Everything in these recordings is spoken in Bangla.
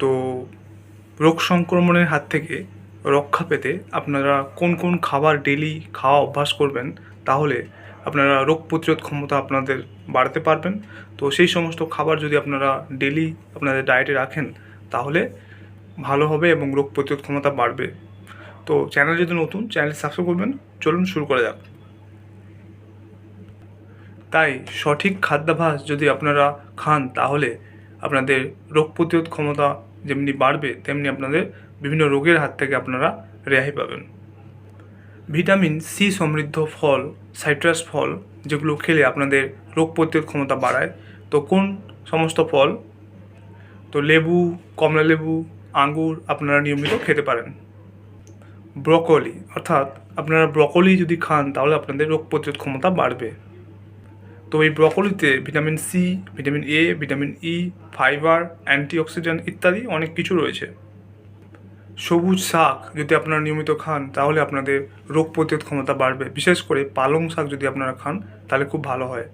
তো রোগ সংক্রমণের হাত থেকে রক্ষা পেতে আপনারা কোন কোন খাবার ডেলি খাওয়া অভ্যাস করবেন, তাহলে আপনারা রোগ প্রতিরোধ ক্ষমতা আপনাদের বাড়াতে পারবেন। তো সেই সমস্ত খাবার যদি আপনারা ডেলি আপনাদের ডায়েটে রাখেন, তাহলে ভালো হবে এবং রোগ প্রতিরোধ ক্ষমতা বাড়বে। তো চ্যানেল যদি নতুন চ্যানেল সাবস্ক্রাইব করবেন। চলুন শুরু করা যাক। তাই সঠিক খাদ্যাভ্যাস যদি আপনারা খান, তাহলে আপনাদের রোগ প্রতিরোধ ক্ষমতা যেমনি বাড়বে, তেমনি আপনাদের বিভিন্ন রোগের হাত থেকে আপনারা রেহাই পাবেন। ভিটামিন সি সমৃদ্ধ ফল, সাইট্রাস ফল, যেগুলো খেলে আপনাদের রোগ প্রতিরোধ ক্ষমতা বাড়ায়। তো কোন সমস্ত ফল? তো লেবু, কমলা লেবু, আঙ্গুর আপনারা নিয়মিত খেতে পারেন। ব্রকলি, অর্থাৎ আপনারা ব্রকলি যদি খান, তাহলে আপনাদের রোগ প্রতিরোধ ক্ষমতা বাড়বে। তো এই ব্রকলিতে vitamin C vitamin A vitamin E fibre, antioxidant ইত্যাদি অনেক কিছু রয়েছে। সবুজ শাক যদি আপনারা নিয়মিত খান, তাহলে আপনাদের রোগ প্রতিরোধ ক্ষমতা বাড়বে। বিশেষ করে পালং শাক যদি আপনারা খান, তাহলে খুব ভালো হয়।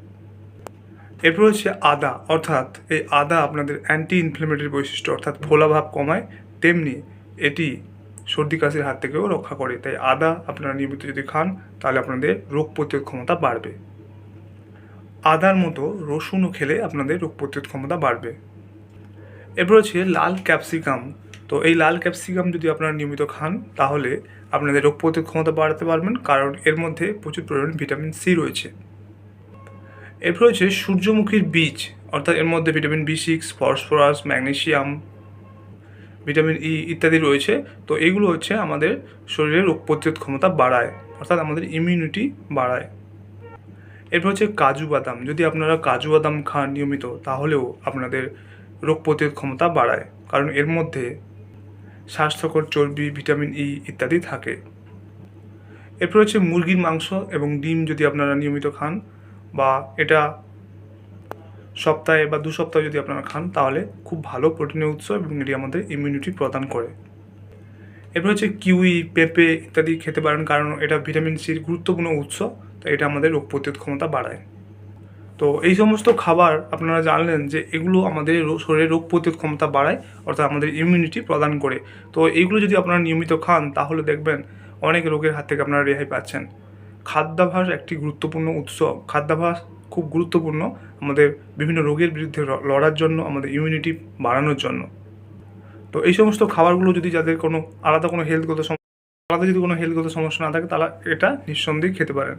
এরপর হচ্ছে আদা। অর্থাৎ এই আদা আপনাদের অ্যান্টি ইনফ্লেমেটরি বৈশিষ্ট্য, অর্থাৎ ফোলাভাব কমায়। তেমনি এটি সর্দি কাশির হাত থেকেও রক্ষা করে। তাই আদা আপনারা নিয়মিত যদি খান, তাহলে আপনাদের রোগ প্রতিরোধ ক্ষমতা বাড়বে। আদার মতো রসুনও খেলে আপনাদের রোগ প্রতিরোধ ক্ষমতা বাড়বে। এরপর হচ্ছে লাল ক্যাপসিকাম। তো এই লাল ক্যাপসিকাম যদি আপনারা নিয়মিত খান, তাহলে আপনাদের রোগ প্রতিরোধ ক্ষমতা বাড়াতে পারবেন, কারণ এর মধ্যে প্রচুর পরিমাণে ভিটামিন সি রয়েছে। এরপর হচ্ছে সূর্যমুখীর বীজ, অর্থাৎ এর মধ্যে vitamin B six, phosphorus, magnesium, vitamin E ইত্যাদি রয়েছে। তো এগুলো হচ্ছে আমাদের শরীরের রোগ প্রতিরোধ ক্ষমতা বাড়ায়, অর্থাৎ আমাদের ইমিউনিটি বাড়ায়। এরপর হচ্ছে কাজু বাদাম। যদি আপনারা কাজু বাদাম খান নিয়মিত, তাহলেও আপনাদের রোগ প্রতিরোধ ক্ষমতা বাড়ায়। কারণ এর মধ্যে স্বাস্থ্যকর চর্বি, ভিটামিন ই ইত্যাদি থাকে। এরপর হচ্ছে মুরগির মাংস এবং ডিম যদি আপনারা নিয়মিত খান বা এটা সপ্তাহে বা দু সপ্তাহে যদি আপনারা খান, তাহলে খুব ভালো প্রোটিনের উৎস এবং এটি আমাদের ইমিউনিটি প্রদান করে। এরপর হচ্ছে কিউই, পেঁপে ইত্যাদি খেতে পারেন, কারণ এটা ভিটামিন সির গুরুত্বপূর্ণ উৎস। এটা আমাদের রোগ প্রতিরোধ ক্ষমতা বাড়ায়। তো এই সমস্ত খাবার আপনারা জানলেন যে এগুলো আমাদের রো- শরীরের রোগ প্রতিরোধ ক্ষমতা বাড়ায়, অর্থাৎ আমাদের ইমিউনিটি প্রদান করে। তো এইগুলো যদি আপনারা নিয়মিত খান, তাহলে দেখবেন অনেক রোগের হাত থেকে আপনারা রেহাই পাচ্ছেন। খাদ্যাভাস একটি গুরুত্বপূর্ণ উৎস। খাদ্যাভাস খুব গুরুত্বপূর্ণ আমাদের বিভিন্ন রোগের বিরুদ্ধে লড়ার জন্য, আমাদের ইমিউনিটি বাড়ানোর জন্য। তো এই সমস্ত খাবারগুলো যদি যাদের কোনো আলাদা কোনো হেলথগত সমস্যা আলাদা যদি কোনো হেলথগত সমস্যা না থাকে, তারা এটা নিঃসন্দেহে খেতে পারেন।